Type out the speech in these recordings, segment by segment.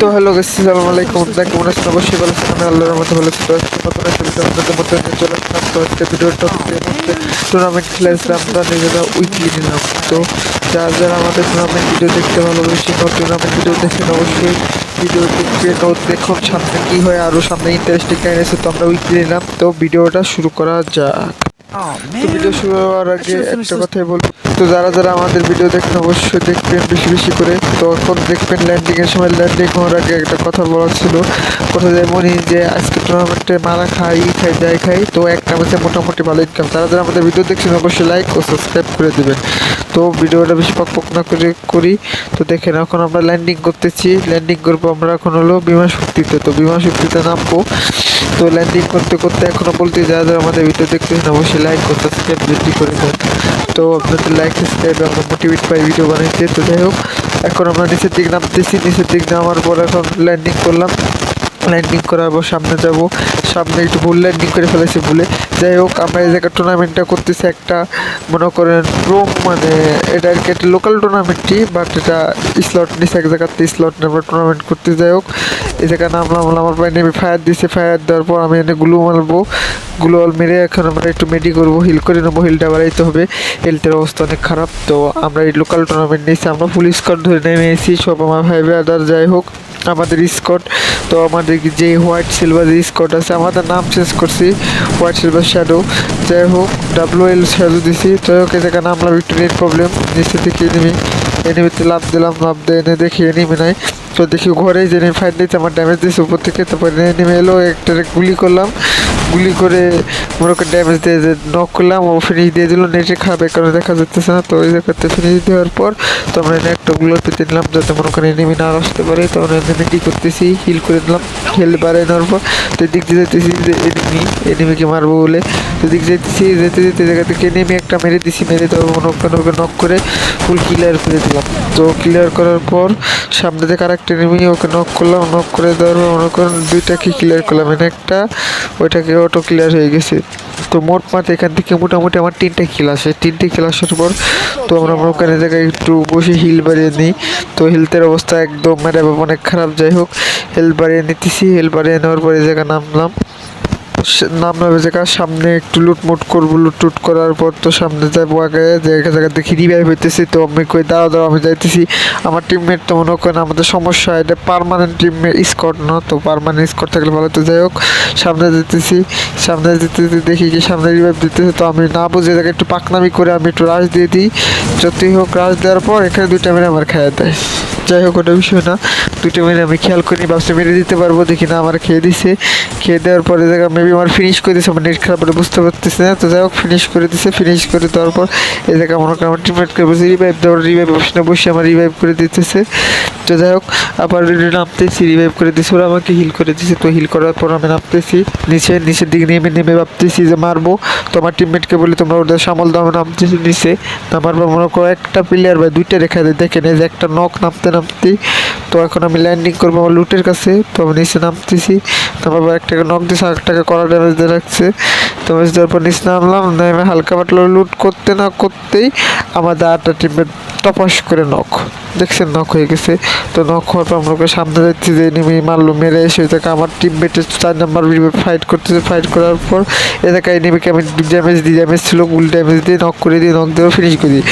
তো হ্যালো গেছি সালাম আলাইকুম। দেখ কেমন আছেন? অবশ্যই ভালো আছেন। আমি আল্লাহর মতো ভালো আছি। তো আজকে আপনাদের নিয়ে চলে আসলাম। তো আজকে হচ্ছে মধ্যে টুর্নামেন্ট খেলেছিলাম আমরা নিজেরা উইকলি নিলাম। তো যারা যারা আমাদের টুর্নামেন্ট ভিডিও দেখতে ভালোবাসি বা টুর্নামেন্ট ভিডিও দেখেন, অবশ্যই ভিডিও দেখবেন ও দেখুন। সামনে কী হয় আরও সামনে ইন্টারেস্টিং কাহিনী আছে, তো আমরা উইকলি নিলাম। তো ভিডিওটা শুরু করা যাক। তো ভিডিও শুরু হওয়ার আগে একটা কথাই বলব। তো যারা যারা আমাদের ভিডিও দেখেন অবশ্যই দেখবেন বেশি বেশি করে। তো এখন দেখবেন ল্যান্ডিং এর সময় ল্যান্ডিং হওয়ার আগে একটা কথা বলা ছিল। কথা যে আজকে টুর্নামেন্টে মারা খাই ই খাই যাই খাই তো ম্যাচে মোটামুটি ভালো ইনকাম যারা যারা আমাদের ভিডিও দেখছেন অবশ্যই লাইক ও সাবস্ক্রাইব করে দেবেন। তো ভিডিওটা বেশি পক পক না করে করি। তো দেখেন এখন আমরা ল্যান্ডিং করতেছি। ল্যান্ডিং করব আমরা এখন হলো বিমা শক্তিতে। তো বিমা শক্তিতে নামবো। তো ল্যান্ডিং করতে করতে এখনও বলতে যারা যারা আমাদের ভিডিও দেখতেছেন অবশ্যই লাইক করতে সাবস্ক্রাইব বৃদ্ধি করে দেন তো আপনাদের লাইক সাবস্ক্রাইব আমরা মোটিভেট পাই ভিডিও বানাইতে। তো যাই হোক, এখন আমরা নিচের দিক নামতেছি। নিচের দিক নামার পর এখন ল্যান্ডিং করলাম। ল্যান্ডিং করার পর সামনে যাব। সামনে একটু ভুল ল্যান্ডিং করে ফেলেছি ভুলে। যাই হোক, আমরা এই জায়গায় টুর্নামেন্টটা করতেছি একটা, মনে করেন রুম মানে এটা আর কি একটা লোকাল টুর্নামেন্টই বাট এটা স্লট নিচে এক জায়গাতে স্লট আমরা টুর্নামেন্ট করতে যাই হোক। এই জায়গায় নামলাম আমার পায়ে নেমে ফায়ার দিছে ফায়ার দেওয়ার পর আমি এনে গুলো মারবো। গ্লোয়াল মেরে এখন আমরা একটু মেডি করব হিল করে নেব হিলটা বাড়াইতে হবে। হেলথের অবস্থা অনেক খারাপ, তো আমরা এই লোকাল টুর্নামেন্ট নিয়েছি, আমরা পুলিশ স্কট ধরে নেমে এসেছি, সব আমার ভাই ব্রাদার যাই হোক। আমাদের স্কট, তো আমাদের যে হোয়াইট সিলভার স্কট আছে আমাদের নাম চেঞ্জ করছি, হোয়াইট সিলভার শ্যাডো যাই হোক ডাব্লু এল শ্যাডো দিছি। যাই হোক, এই নাম নামলাম একটু প্রবলেম নিচে থেকে এনিমিতে লাভ দিলাম, লাভ দিয়ে এনে দেখি এনিমি নাই। তো দেখি ঘরে যে এনিমি ফাইট দিয়েছে, আমার ড্যামেজ দিয়েছে, উপর থেকে তারপরে নেমে এলো, একটা গুলি করলাম। গুলি করে মনে করে ড্যামেজ দিয়ে যে নক করলাম, ও ফিনিশ দিয়ে দিল, নেটে এই কারণে দেখা যাচ্ছে না। তো ওই জায়গাতে ফিনিশ দেওয়ার পর তো আমরা এনে একটা গুলো পেতে নিলাম, যাতে মনে করেন এনিমি না আসতে পারে। তো আমরা কী করতেছি হিল করে দিলাম হেল বাড়াই নেওয়ার পর তো দিক দিয়ে যেতেছি যে এনিমি এনিমিকে মারবো বলে। তো দিক যেতেছি যেতে যেতে জায়গা থেকে এনিমি একটা মেরে দিছি, মেরে তো মনে করেন ওকে নক করে ফুল ক্লিয়ার করে দিলাম। তো ক্লিয়ার করার পর সামনে থেকে আরেকটা নেমে ওকে নক করলাম নক করে দেওয়ার পর মনে করেন দুইটাকে ক্লিয়ার করলাম। এনে একটা ওইটাকে অটো ক্লিয়ার হয়ে গেছে। তো মোট মাঠ এখান থেকে মোটামুটি আমার তিনটে খেলা আসে। তিনটে খেলা আসার পর তো আমরা ওখানে জায়গায় একটু বসে হিল বাড়িয়ে নিই। তো হেলথের অবস্থা একদম মানে অনেক খারাপ। যাই হোক হেল বাড়িয়ে নিতেছি। হেল বাড়িয়ে নেওয়ার পরে জায়গায় নামলাম। নামলাম জায়গার সামনে, একটু লুটমুট করব, লুটটুট করার পর তো সামনে যাব আগে জায়গা জায়গা দেখি রিভাইভ হইতেছি, তো আমি কই, দাঁড়াও দাঁড়াও, আমি যাইতেছি। আমার টিমমেট তো মনে করেন আমাদের সমস্যা, এটা পারমানেন্ট টিমমেট স্কট না, তো পারমানেন্ট স্কট থাকলে ভালো, তো যাই হোক, সামনে যেতেছি সামনে যেতে যেতে দেখি কি সামনে রিভাইভ দিতেছে, তো আমি না বুঝে জায়গায় একটু পাকনামি করে আমি একটু রাশ দিয়ে দিই। যতই হোক রাশ দেওয়ার পর এখানে দুইটা মেরে আমার খেয়ে দেয়। যাই হোক, ওটা বিষয় না। দুটো মেরে আমি খেয়াল করি, ভাবছি মেরে দিতে পারব, দেখি না আমার খেয়ে দিছে। খেয়ে দেওয়ার পরে জায়গা মেবি আমার ফিনিশ করে দিছে, আমার নেট খারাপ বুঝতে পারতেছে না। তো যাই হোক ফিনিশ করে দিছে ফিনিশ করে দেওয়ার পর জায়গা মনে করেন আমার টিমমেটকে বসে রিভাইভ দেওয়ার রিভাইভ বসে বসে আমার রিভাইভ করে দিতেছে। তো যাই হোক, আবার নামতেছি রিভাইভ করে দিছে, ওরা আমাকে হিল করে দিছে। তো হিল করার পর আমি নামতেছি, নিচে, নিচের দিকে নেমে নেমে ভাবতেছি যে মারবো। তো আমার টিমমেটকে বলি, তোমরা ওদের সামাল দাও। নামতেছি নিচে। নামার পর মনে করো, একটা প্লেয়ার বা দুইটা রেখা দেয়। দেখেন, এই যে একটা নক নামতে নামতে। তো এখন আমি ল্যান্ডিং করব আমার লুটের কাছে। তো আমি নিচে নামতেছি। তারপর আবার একটাকে নক দিয়েছে আরেকটাকে কড়া ড্যামেজ দিয়ে রাখছে। তো আমি দেওয়ার পর নিচে নামলাম নেমে হালকা পাতলা লুট করতে না করতেই আমাদের আটটা টিমের টপাস করে নক দেখছেন নক হয়ে গেছে। তো নক হওয়ার পর আমরা ওকে সামনে যাচ্ছি যে এনিমি মারলো, মেরে এসে জায়গায় আমার টিম মেটের চার নাম্বার ফাইট করতেছে। ফাইট করার পর এ জায়গায় এনিমিকে আমি ড্যামেজ দিই ড্যামেজ ছিল, গুল ড্যামেজ দিয়ে নক করে দিয়ে নক দিয়ে ফিনিশ করে দিই।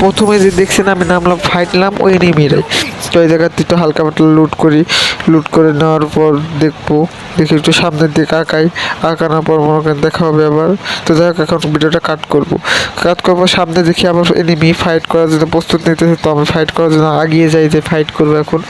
প্রথমে যে দেখছেন আমি নামলাম ফাইটলাম ওই এনিমিরাই তো এই জায়গাতে একটু হালকা পাতলা লুট করি। লুট করে নেওয়ার পর দেখব। দেখি একটু সামনের দিকে আঁকাই। আঁকানোর পর মনে করেন দেখা হবে আবার। তো যাই হোক, এখন ভিডিওটা কাট করব। কাট করব, সামনে দেখি আবার এনিমি ফাইট করার জন্য প্রস্তুত নিতেছে। তো আমি ফাইট করার জন্য আগিয়ে যাই যে ফাইট করব এখন।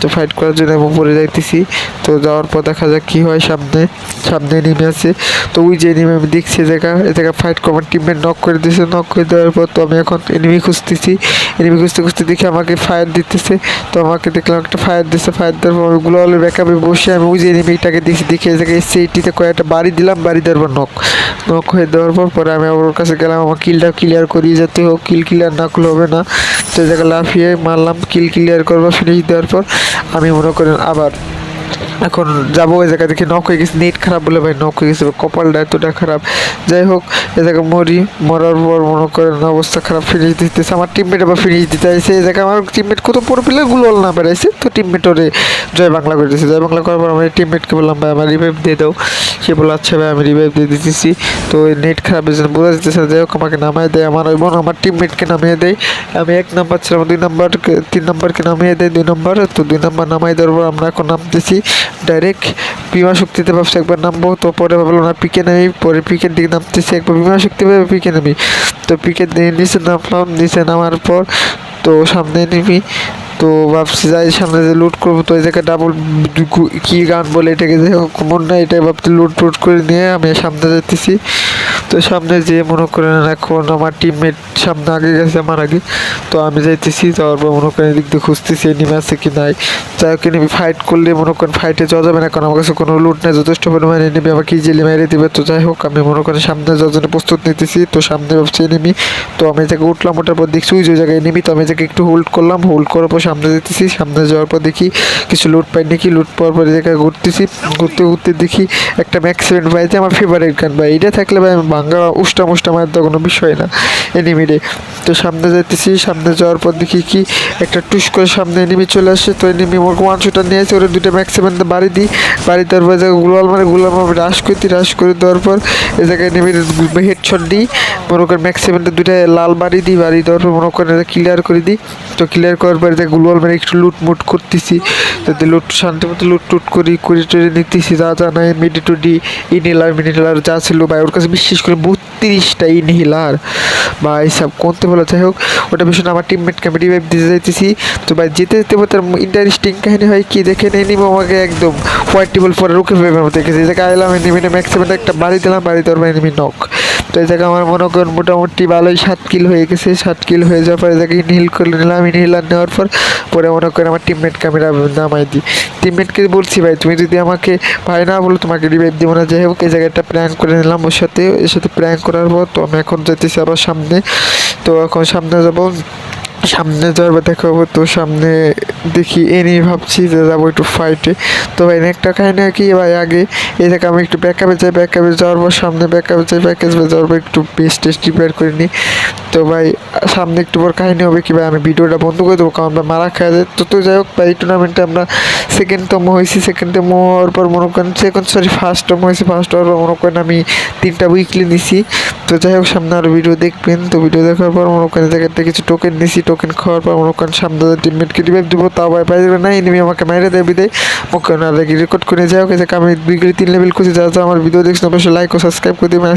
তো ফাইট করার জন্য আমি উপরে যাইতেছি। তো যাওয়ার পর দেখা যাক কী হয় সামনে। সামনে এনিমি আছে। তো ওই যে এনিমি আমি দেখছি জায়গা। এ জায়গা ফাইট করব টিমমেট নক করে দিয়েছে নক করে দেওয়ার পর তো আমি এখন এনিমি খুঁজতেছি। এনিমি খুঁজতে খুঁজতে দেখি আমাকে ফায়ার দিতেছে। তো আমাকে দেখলাম একটা ফায়ার দিচ্ছে ফায়ার দেওয়ার পর হলে ব্যাকআপে বসে আমি ওই যে এনিমিটাকে দেখছি দেখে এসে এইটিতে কয়েকটা বাড়ি দিলাম, বাড়ি দেওয়ার পর নখ নখ হয়ে দেওয়ার পর পরে আমি আবার ওর কাছে গেলাম, আমার কিলটা ক্লিয়ার করি যাতে হোক কিল ক্লিয়ার না করলে হবে না। তো জায়গায় লাফিয়ে মারলাম কিল ক্লিয়ার করব ফিনিশ দেওয়ার পর আমি মনে করেন আবার এখন যাব ওই জায়গা দেখি নক হয়ে গেছে, নেট খারাপ বলে ভাই নক হয়ে গেছে, কপালটা এতটা খারাপ। যাই হোক এ জায়গায় মরি, মরার পর মনে করেন অবস্থা খারাপ ফিনিশ দিতেছে। আমার টিমমেট আবার ফিনিশ দিতে আসছে এই জায়গায় আমার টিমমেট কত বড় প্লেয়ারগুলো না বেড়াইছে, তো টিমমেট ওরে জয় বাংলা করে দিয়েছে জয় বাংলা করার পর আমার টিমমেটকে বললাম, ভাই, আমার রিভাইভ দিয়ে দাও। সে বলল আচ্ছা ভাই, আমি রিভাইভ দিয়ে দিতেছি। তো ওই নেট খারাপ জন্য বোঝা যাচ্ছে না, যাই হোক, আমাকে নামায় দেয়। আমার ওই বোন, আমার টিমমেটকে নামিয়ে দেয়। আমি এক নাম্বার ছিলাম, দুই নাম্বার তিন নাম্বারকে নামিয়ে দেয়, দুই নাম্বার তো দুই নাম্বার নামাই দেওয়ার পর আমরা এখন নামতেছি। ডাইরেক্ট বিমা শক্তিতে ভাবছে একবার নামবো, তো পরে ভাবলো না, পিকে নামি, পরে পিকের দিকে নামতেছি, একবার বিমা শক্তি ভাবে পিকে নামি। তো পিকের দিকে নিচে নামলাম, নিচে নামার পর তো সামনে নিবি তো ভাবছি যাই, সামনে যে লুট করব, তো এই জায়গায় ডাবল কি গান বলে এটাকে যে মন না এটাই ভাবছি লুট টুট করে নিয়ে আমি সামনে যেতেছি তো সামনে যেয়ে মনে করেন এখন আমার টিমমেট সামনে আগে গেছে, আমার আগে। তো আমি যাইতেছি, যাওয়ার পর মনে করেন এদিক দিয়ে খুঁজতেছি এনিমি আছে কি নাই। যাই হোক এনিমি ফাইট করলে মনে করেন ফাইটে যাওয়া যাবে না, কারণ আমার কাছে কোনো লুট নেই, যথেষ্ট পরিমাণে এনিমি আমাকে ইজিলি মেরে দিবে। তো যাই হোক, আমি মনে করেন সামনে যাওয়ার জন্য প্রস্তুত নিতেছি। তো সামনে ভাবছি এনিমি তো আমি জায়গায় উঠলাম, ওঠার পর দেখছি, ওই যে জায়গায় এনিমি তো আমি জায়গায় একটু হোল্ড করলাম হোল্ড করার পর সামনে যেতেছি সামনে যাওয়ার পর দেখি কিছু লুট পাই নাকি। লুট পাওয়ার পর জায়গায় ঘুরতেছি, ঘুরতে ঘুরতে দেখি একটা ম্যাক্সিমেন্ট ভাইতে আমার ফেভারিট গান ভাই। এটা থাকলে ভাই আমি ভাঙ্গা উষ্টা মুষ্টা মায়ের তো কোনো বিষয় না এনিমিরে তো সামনে যাইতেছি, সামনে যাওয়ার পর দেখি কি, একটা টুস করে সামনে এনিমি চলে আসে, তো এনিমি আমার ওয়ান শুটার নিয়ে আসে, ওরা দুটো ম্যাক্সিমাম বাড়ি দিই। বাড়ি দেওয়ার পর জায়গায় গুলাল মানে গুলাল মারে রাশ করতে রাশ করে দেওয়ার পর এই জায়গায় এনিমির হেডশট দিই, মনে করেন ম্যাক্সিমামটা দুটা লাল বাড়ি দিই, বাড়ি দেওয়ার পর মনে করেন ক্লিয়ার করে দিই। তো ক্লিয়ার করার পরে যে গুলাল মানে একটু লুট মুট করতেছি। যাতে লুট শান্তি মতো লুট টুট করি, করে টরে নিতেছি, যা যা নাই মিডি টু ডি ইনহেলার মিনিহেলার যা ছিল ভাই, ওর কাছে বিশ্বাস করে বত্রিশটা ইনহেলার বা এইসব করতে বলে যাই হোক ওটা ভীষণ আমার টিমমেটকে আমি রিভাইভ দিতে যাইতেছি তো ভাই, যেতে যেতে তার ইন্টারেস্টিং কাহিনী হয় কি? দেখে নেই, নিবো আমাকে একদম হোয়াইট টেবল পরে রুখে ফেলবে আমার দেখেছি যে গাইলাম এনিমিনে ম্যাক্সিমাম একটা বাড়ি দিলাম বাড়ি পর এনিমি নক তো এই জায়গায় আমার মনে করেন মোটামুটি ভালোই সাত কিল হয়ে গেছে। সাত কিল হয়ে যাওয়ার পর এটাকে ইনহিল করে নিলাম ইনহিলার নেওয়ার পর পরে মনে করেন আমার টিমমেটকে আমি নামাই দিই। টিমমেটকে বলছি, ভাই, তুমি যদি আমাকে ভাই না বলো, তোমাকে রিভাইভ দিব না। যাই হোক এই জায়গাটা প্ল্যান করে নিলাম ওর সাথে। এর সাথে প্ল্যান করার পর তো আমি এখন যেতেছি আবার সামনে। তো এখন সামনে যাব সামনে যাওয়ার দেখা হব তো সামনে দেখি, এ নিয়ে ভাবছি যে যাব একটু ফাইটে তো ভাই একটা কাহিনী কি, ভাই, আগে এই জায়গায় আমি একটু ব্যাকআপে যাই ব্যাকআপে যাওয়ার পর সামনে ব্যাকআপে যাই ব্যাকআপে যাওয়ার পর একটু বেস্ট টেস্ট প্রিপেয়ার করে নিই। তো ভাই, সামনে একটু পর কাহিনী হবে কি, ভাই, আমি ভিডিওটা বন্ধ করে দেবো, কারণ ভাই মারা খাওয়া যায়। তো তো যাই হোক, ভাই টুর্নামেন্টে আমরা সেকেন্ডতম হয়েছি সেকেন্ডতম হওয়ার পর মনে করেন সেকেন্ড সরি ফার্স্টতম হয়েছি ফার্স্ট হওয়ার পর মনে করেন আমি তিনটা উইকলি নিছি। তো যাই হোক, সামনে আরও ভিডিও দেখবেন। তো ভিডিও দেখার পর মনে করেন, জায়গাতে কিছু টোকেন নিছি টোকেন খাওয়ার পর ওখানে সামনে টিমমেটকে রিভাইভ দেবো তাও ভাই পাই যাবে না। এনিমি আমাকে মেরে দেবে দেয় মুখে না রেকর্ড করে যাও যে আমি বিক্রি তিন লেভেল খুঁজে, যা যা আমার ভিডিও দেখছেন, অবশ্যই লাইক ও সাবস্ক্রাইব করে দিবেন।